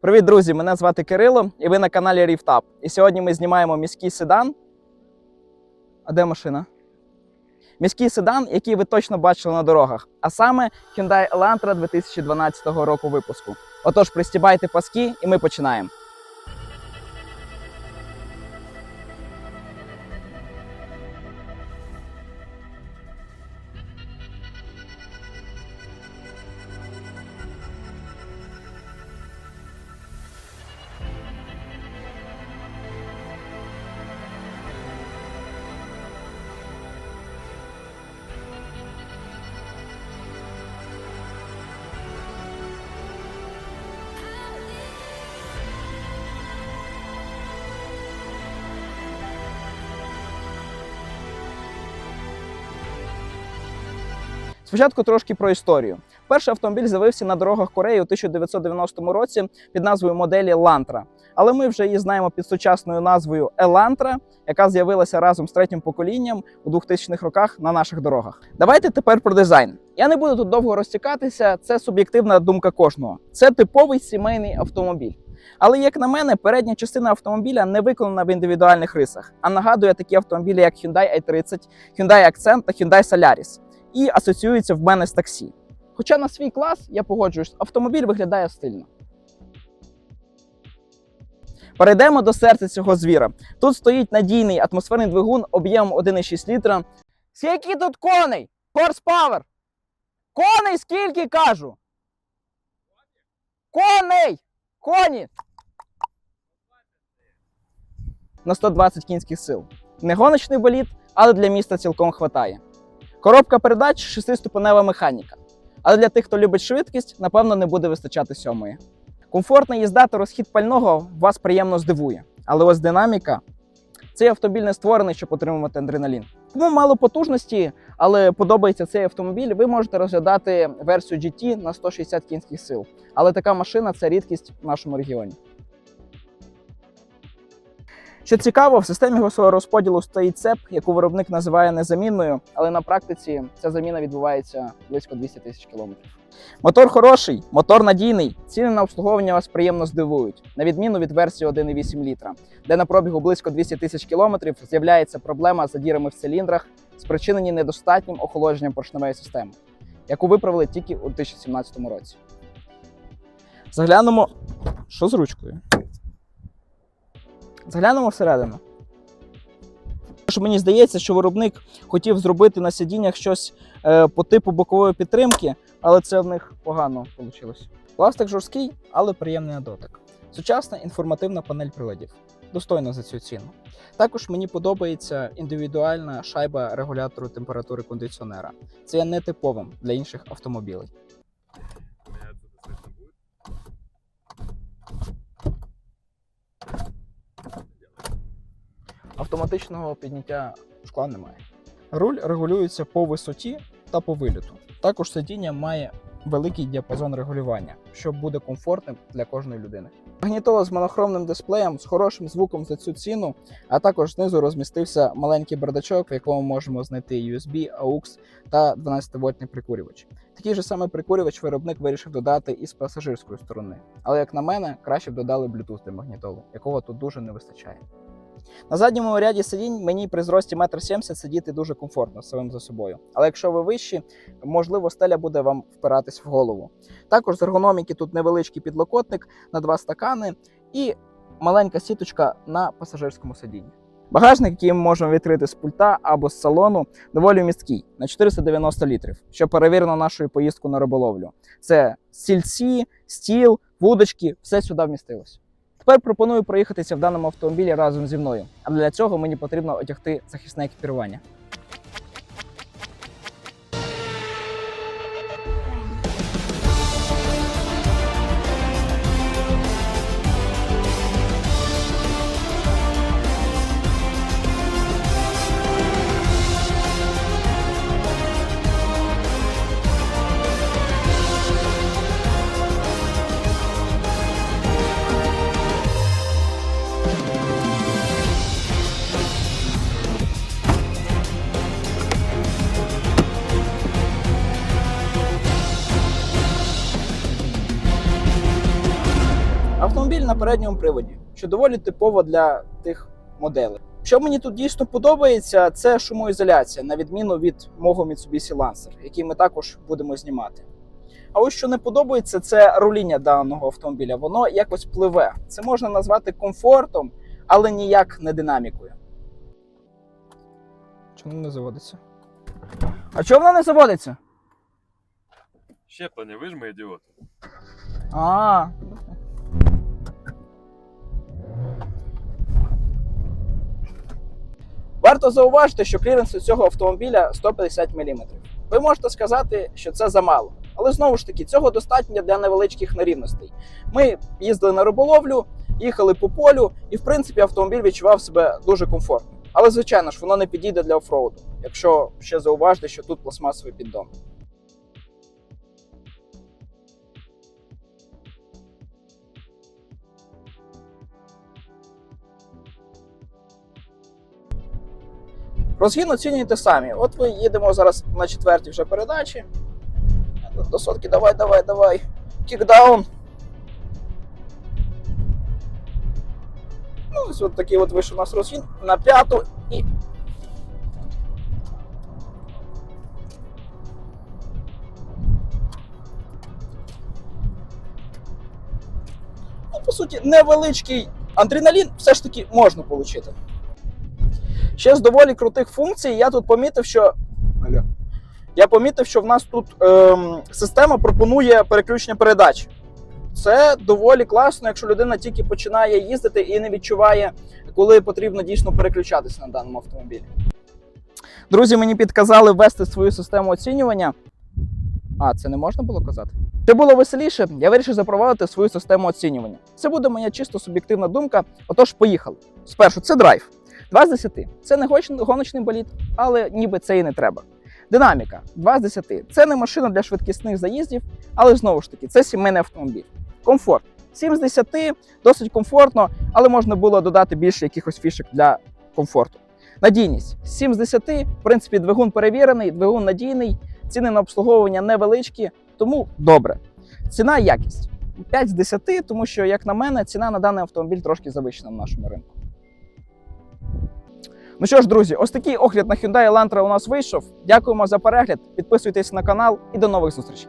Привіт, друзі! Мене звати Кирило, і ви на каналі Ріфтап. І сьогодні ми знімаємо міський седан. А де машина? Міський седан, який ви точно бачили на дорогах, а саме Hyundai Elantra 2012 року випуску. Отож, пристібайте паски, і ми починаємо. Спочатку трошки про історію. Перший автомобіль з'явився на дорогах Кореї у 1990 році під назвою моделі Лантра. Але ми вже її знаємо під сучасною назвою Елантра, яка з'явилася разом з третім поколінням у 2000-х роках на наших дорогах. Давайте тепер про дизайн. Я не буду тут довго розтікатися, це суб'єктивна думка кожного. Це типовий сімейний автомобіль. Але, як на мене, передня частина автомобіля не виконана в індивідуальних рисах, а нагадує такі автомобілі, як Hyundai i30, Hyundai Accent та Hyundai Solaris і асоціюється в мене з таксі. Хоча на свій клас я погоджуюсь, автомобіль виглядає стильно. Перейдемо до серця цього звіра. Тут стоїть надійний атмосферний двигун об'ємом 1,6 літра. Скільки тут коней? Horsepower! Коней скільки кажу? Коней! Коні! На 120 кінських сил. Не гоночний болід, але для міста цілком хватає. Коробка передач шестиступенева механіка. Але для тих, хто любить швидкість, напевно, не буде вистачати сьомої. Комфортна їзда та розхід пального вас приємно здивує. Але ось динаміка. Цей автомобіль не створений, щоб отримувати адреналін. Тому мало потужності, але подобається цей автомобіль. Ви можете розглядати версію GT на 160 кінських сил. Але така машина це рідкість в нашому регіоні. Що цікаво, в системі госового розподілу стоїть цеп, яку виробник називає незамінною, але на практиці ця заміна відбувається близько 200 тисяч кілометрів. Мотор хороший, мотор надійний, ціни на обслуговування вас приємно здивують, на відміну від версії 1,8 літра, де на пробігу близько 200 тисяч кілометрів з'являється проблема з задірами в циліндрах, спричинені недостатнім охолодженням поршневої системи, яку виправили тільки у 2017 році. Заглянемо, що з ручкою? Заглянемо всередину. Що мені здається, що виробник хотів зробити на сидіннях щось е, по типу бокової підтримки, але це в них погано вийшло. Пластик жорсткий, але приємний на дотик. Сучасна інформативна панель приладів. Достойно за цю ціну. Також мені подобається індивідуальна шайба регулятору температури кондиціонера. Це є нетиповим для інших автомобілей. Автоматичного підняття шкла немає. Руль регулюється по висоті та по виліту. Також сидіння має великий діапазон регулювання, що буде комфортним для кожної людини. Магнітола з монохромним дисплеєм з хорошим звуком за цю ціну, а також знизу розмістився маленький бардачок, в якому можемо знайти USB, AUX та 12-вольтний прикурювач. Такий же самий прикурювач виробник вирішив додати і з пасажирської сторони. Але як на мене, краще б додали Bluetooth для магнітолу, якого тут дуже не вистачає. На задньому ряді сидінь мені при зрості 1,70 м сидіти дуже комфортно самим за собою. Але якщо ви вищі, можливо, стеля буде вам впиратись в голову. Також з ергономіки тут невеличкий підлокотник на два стакани і маленька сіточка на пасажирському сидінні. Багажник, який ми можемо відкрити з пульта або з салону, доволі місткий на 490 літрів, що перевірено нашою поїздку на риболовлю. Це стільці, стіл, вудочки, все сюди вмістилось. Тепер пропоную проїхатися в даному автомобілі разом зі мною. А для цього мені потрібно одягти захисне екіпірування. На передньому приводі, що доволі типово для тих моделей. Що мені тут дійсно подобається, це шумоізоляція, на відміну від мого Mitsubishi Lancer, який ми також будемо знімати. А ось що не подобається, це руління даного автомобіля. Воно якось пливе. Це можна назвати комфортом, але ніяк не динамікою. Чому не заводиться? А чому вона не заводиться? Щеплення, вижми, ідіот. А. Варто зауважити, що кліренс у цього автомобіля 150 мм. Ви можете сказати, що це замало. Але знову ж таки, цього достатньо для невеличких нерівностей. Ми їздили на риболовлю, їхали по полю, і в принципі автомобіль відчував себе дуже комфортно. Але, звичайно ж, воно не підійде для офроуду, якщо ще зауважити, що тут пластмасовий піддон. Розгін оцінюєте самі. От ми їдемо зараз на четвертій вже передачі. До сотки, давай, давай, давай. Кікдаун. Ну, ось от такий от вийшов у нас розгін на п'яту і. Ну, по суті, невеличкий адреналін все ж таки можна отримати. Ще з доволі крутих функцій я тут помітив, що. Алло. Я помітив, що в нас тут ем, система пропонує переключення передач. Це доволі класно, якщо людина тільки починає їздити і не відчуває, коли потрібно дійсно переключатися на даному автомобілі. Друзі, мені підказали ввести свою систему оцінювання. А, це не можна було казати? Це було веселіше, я вирішив запровадити свою систему оцінювання. Це буде моя чисто суб'єктивна думка. Отож, поїхали. Спершу, це драйв. 2 з 10. Це не гоночний болід, але ніби це і не треба. Динаміка 2 з 10. Це не машина для швидкісних заїздів, але знову ж таки, це сімейний автомобіль. Комфорт 7 з 10, досить комфортно, але можна було додати більше якихось фішок для комфорту. Надійність 7 з 10. В принципі, двигун перевірений, двигун надійний, ціни на обслуговування невеличкі, тому добре. Ціна якість 5 з 10, тому що, як на мене, ціна на даний автомобіль трошки завищена на нашому ринку. Ну що ж, друзі, ось такий огляд на Hyundai Elantra у нас вийшов. Дякуємо за перегляд. Підписуйтесь на канал і до нових зустрічей.